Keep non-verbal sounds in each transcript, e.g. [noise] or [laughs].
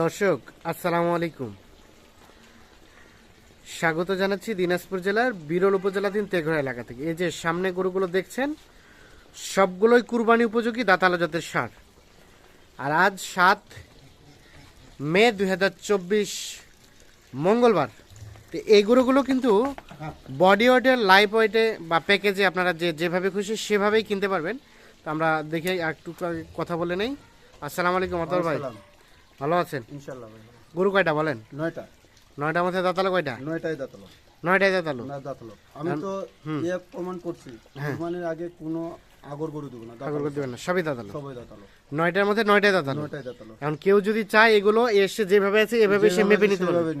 দর্শক, আসসালামু আলাইকুম। স্বাগত জানাচ্ছি দিনাজপুর জেলার বিরল উপজেলাধীন তেঘরা এলাকা থেকে। এই যে সামনে গরুগুলো দেখছেন, সবগুলোই কুরবানি উপযোগী দাতালো জাতের সার। আর আজ সাত মে দু হাজার চব্বিশ মঙ্গলবার। তো এই গরুগুলো কিন্তু বডি ওয়েটে লাইফ ওয়েটে বা প্যাকেজে আপনারা যে যেভাবে খুশি সেভাবেই কিনতে পারবেন। তো আমরা দেখে একটু কথা বলে নেই। আসসালামু আলাইকুম অতর ভাই। ভালো আছেন? ইনশাল্লাহ ভাই গরু কয়টা বলেন? নয়টা। নয়টার মধ্যে দাঁতালো কয়টা? নয়টাই দাঁতলো। নয়টাই দাঁতালো? না দাঁতলো। আমি তো ইয়ে প্রমাণ করছি কুরবানির আগে কোনো আগর গরু দেবো না দাঁতলো। করে না সবই দাঁতালো। সবাই দাঁতলো। নয়টার মধ্যে নয়টাই দাঁতালো? নয়টাই দাঁতলো। এখন কেউ যদি চায় এগুলো এসে যেভাবে আছে এভাবে সে মেপে নিতে পারবে।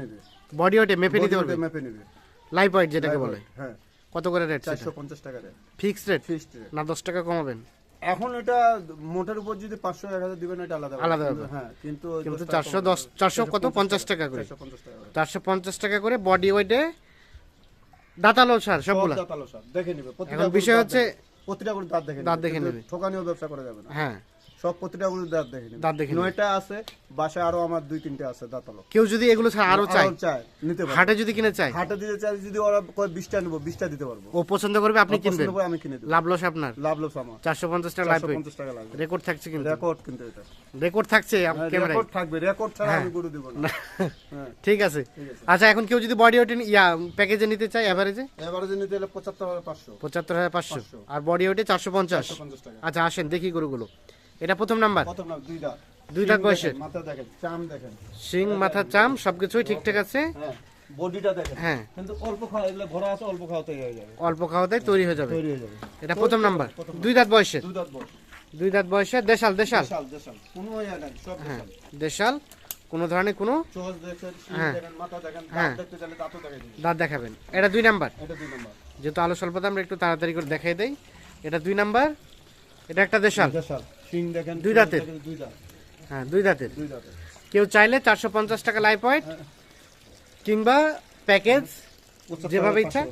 বডি ওয়েটে মেপে নিতে পারবে? মেপে নেবে। লাইফ ওয়েট যেটাকে বলে। হ্যাঁ। কত করে রেট চারশো পঞ্চাশ টাকা rate fixed rate fixed rate না দশ টাকা কমাবেন? এখন এটা মোটার উপর যদি পাঁচশো এক হাজার দিবেন এটা আলাদা আলাদা হ্যাঁ কিন্তু কিন্তু চারশো দশ চারশো কত? পঞ্চাশ টাকা করে। চারশো পঞ্চাশ টাকা করে। বডি ওয়েটে দাঁতালো সার সব সবগুলা। দাঁতালো সার। দেখে নিবে। প্রতিটা এখন বিষয় হচ্ছে- প্রতিটা করে দাঁত দেখে দাঁত দেখে নেবে। নিবে। ঠকানিও ব্যবসা করা যাবে না। হ্যাঁ। সব প্রতিটা গরুর দাঁত দাঁত নয়টা আছে বাসায় আরও আমার দুই তিনটে আছে দাঁতালো। কেউ যদি এগুলো ছাড়া আরও চায় চায় নিতে পারবে। হাটে যদি কিনে চায়? হাটে দিতে চাই যদি ওরা কয় নেব দিতে পারব। ও পছন্দ করবে আপনি কিনবেন পছন্দ করে আমি কিনে দেবো। লাভ লস আপনার? লাভ লস আমার। চারশো পঞ্চাশ টাকা লাইফ চারশো পঞ্চাশ টাকা লাগবে। রেকর্ড থাকছে কিন্তু। রেকর্ড কিন্তু এটা। রেকর্ড থাকছে ক্যামেরায় রেকর্ড থাকবে। রেকর্ড ছাড়া আমি গরু দেবো না। হ্যাঁ। [laughs] ঠিক আছে। আচ্ছা এখন কেউ যদি বডি ওয়েটে ইয়া প্যাকেজে নিতে চায় এভারেজে এবারে যে নিতে হলে পঁচাত্তর হাজার পাঁচশো। পঁচাত্তর হাজার পাঁচশো। পাঁচশো। আর বডি ওয়েটে চারশো পঞ্চাশ। চারশো পঞ্চাশ টাকা। আচ্ছা আসেন দেখি গরুগুলো। এটা প্রথম নাম্বার? কত না দুই দাঁত দুই দাঁত বয়সের। মাথা দেখেন চাম দেখেন। শিং মাথা চাম সবকিছুই ঠিকঠাক আছে? হ্যাঁ বডিটা দেখেন। হ্যাঁ। কিন্তু অল্প খাওয়া এগুলো ভরা আছে অল্প খাওয়াতে হয়ে যাবে। অল্প খাওয়াতে তৈরি হয়ে যাবে। তৈরি হয়ে যাবে। এটা প্রথম নাম্বার। দুই দাঁত বয়সের। দুই দাঁত বয়স দুই দাঁত বয়সের দেশাল দেশাল? দেশাল দেশাল। কোনো ইয়ে নাই সব হ্যাঁ দেশাল। দেশাল কোনো ধরনের কোনো চোখ দেখেন হ্যাঁ। দেখেন মাথা দেখেন হ্যাঁ। দাঁত দেখতে চাইলে দাঁতও দাঁত দেখাবেন। এটা দুই নাম্বার? এটা দুই নম্বর। যেহেতু আলো স্বল্পতা আমরা একটু তাড়াতাড়ি করে দেখাই দেই। এটা দুই নাম্বার এটা একটা দেশাল। দেশাল। শিং দেখেন দুই দাঁতের। দুই দাঁত। হ্যাঁ দুই দাঁতের। দুই দাঁতের। কেউ চাইলে চারশো পঞ্চাশ টাকা লাইফ ওয়েট কিংবা প্যাকেজ যেভাবে ইচ্ছা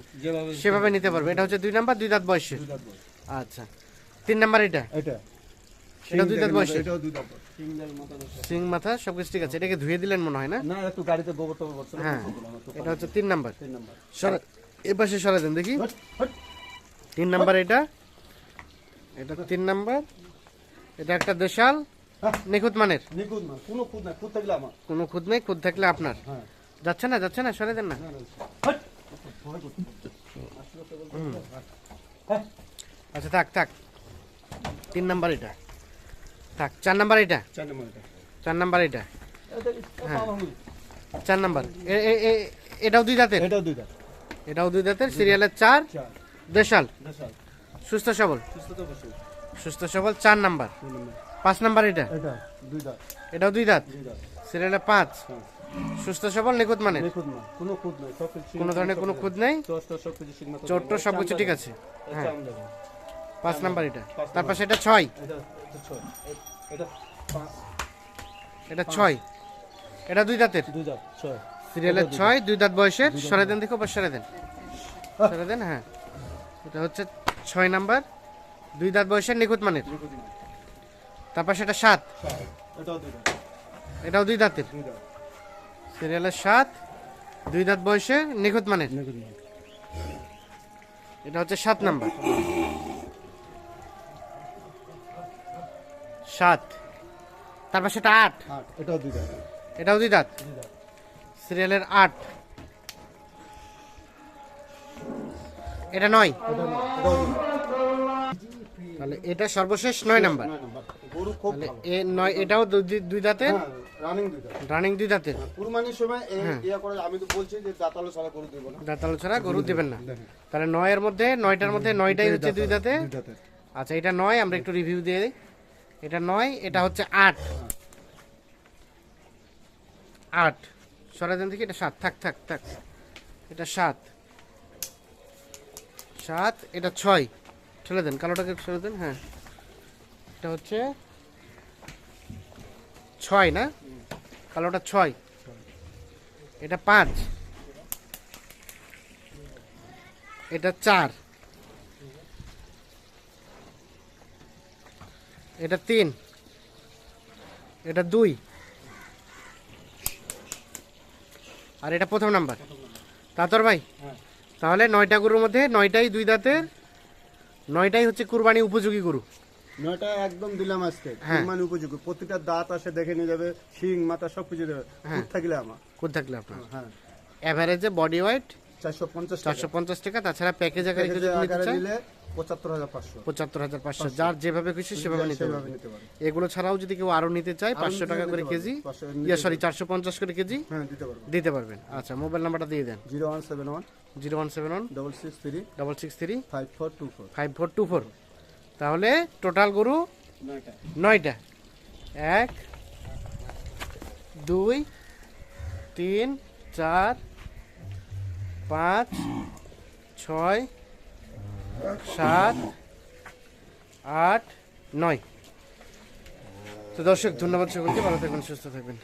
সেভাবে নিতে পারবে। এটা হচ্ছে দুই নাম্বার দুই দাঁত বয়সে আচ্ছা তিন নাম্বার এটা? এটা। এটা দুই দাঁত বয়সে মাথা। সিং মাথা সবকিছু ঠিক আছে। এটাকে ধুয়ে দিলেন মনে হয় না? না একটু গাড়িতে গোবর টোবর করছে হ্যাঁ। এটা হচ্ছে তিন নাম্বার। তিন নম্বর। সরা এ পাশে সরা দেন দেখি। তিন নাম্বার এটা। এটা তিন নাম্বার। এটা একটা দেশাল হ্যাঁ। নিখুঁত মানের? নিখুঁত কোনো না খুঁত থাকলে আমার। কোনো খুদ নেই খুদ থাকলে আপনার। হ্যাঁ। যাচ্ছে না যাচ্ছে না সরে দেন না। আচ্ছা থাক থাক। তিন নাম্বার এটা। থাক চার নাম্বার এটা। চার নম্বর এটা। চার নাম্বার এটা। হ্যাঁ। চার নাম্বার। এটাও দুই দাঁতের? এটাও দুই দাঁত। এটাও দুই দাঁতের সিরিয়ালের চার। দেশাল। সুস্থ সবল। সুস্থ বসে সুস্থ সবল চার নাম্বার। পাঁচ নাম্বার এটা? এটাও দুই দাঁত? সিরিয়ালের পাঁচ। সুস্থ সবল নিখুঁত মানে কোনো ধরনের কোনো খুদ নেই? চোষ টোষ সব কিছু চোট টোট সবকিছু ঠিক আছে। হ্যাঁ। পাঁচ নাম্বার এটা। তারপর সেটা ছয়। এটা ছয়। এটা দুই দাঁতের? সিরিয়ালের ছয়। দুই দাঁত। বয়সের? সরে দেন দেখো বা সরে দেন। সরে দেন হ্যাঁ। এটা হচ্ছে ছয় নাম্বার। দুই দাঁত বয়সের নিখুঁত মানের? তারপর সেটা সাত? এটাও দুই দাঁতের। সিরিয়ালের সাত দুই দাঁত বয়সে নিখুঁত মানের? এটা হচ্ছে সাত নাম্বার। সাত। তারপর সেটা আট। আট এটাও দুই দাঁত। এটাও দুই দাঁত? সিরিয়ালের আট। এটা নয়? এটা দাঁত সর্বশেষ নয় নাম্বার। নয় গরু খুব এ নয় এটাও দুই- দুই দাঁতের? হ্যাঁ রানিং দুই দাঁত রানিং দুই দাঁতের? কুরবানির সময় এই ইয়া করে আমি তো বলছি যে দাঁতালো ছাড়া গরু দেবো না। দাঁতালো ছাড়া গরু দিবেন না। তাহলে নয়ের মধ্যে নয়টার মধ্যে নয়টাই হচ্ছে দুই দাঁতে আচ্ছা এটা নয় আমরা একটু রিভিউ দিয়ে দিই। এটা নয় এটা হচ্ছে আট। আট। দেন দেখি এটা সাত। থাক থাক থাক। এটা সাত। সাত এটা ছয়। ঠেলে দেন কালোটাকে ঠেলে দেন হ্যাঁ। এটা হচ্ছে ছয় না? কালোটা ছয়। এটা পাঁচ। এটা চার। এটা তিন। এটা দুই। আর এটা প্রথম নাম্বার। তাতর ভাই হ্যাঁ। তাহলে নয়টা গরুর মধ্যে নয়টাই দুই দাঁতের নয়টাই হচ্ছে কুরবানি উপযোগী গরু। নয়টা একদম দিলাম আজকে। হ্যাঁ। মানে উপযোগী। প্রতিটা দাঁত আসে দেখে নিয়ে যাবে শিং মাথা সব কিছু দেবে। হ্যাঁ। থাকলে আমার। কোথা থাকলে আপনার। হ্যাঁ। অ্যাভারেজে বডি ওয়েট চারশো পঞ্চাশ চারশো পঞ্চাশ টাকা তাছাড়া প্যাকেজ আকারে যদি নিতে পঁচাত্তর হাজার পাঁচশো। যার যেভাবে খুশি সেভাবে নিতে পারবে। এগুলো ছাড়াও যদি কেউ আরও নিতে চায় পাঁচশো টাকা করে কেজি। ইয়া সরি চারশো পঞ্চাশ করে কেজি? হ্যাঁ দিতে পারবেন। আচ্ছা মোবাইল নাম্বারটা দিয়ে দেন। Zero one seven one zero one seven one double six three double six three five four two four. Five four two four. তাহলে টোটাল গরু নয়টা। এক দুই তিন চার পাঁচ ছয় সাত আট নয়। তো দর্শক ধন্যবাদ সকলকে। ভালো থাকবেন সুস্থ থাকবেন।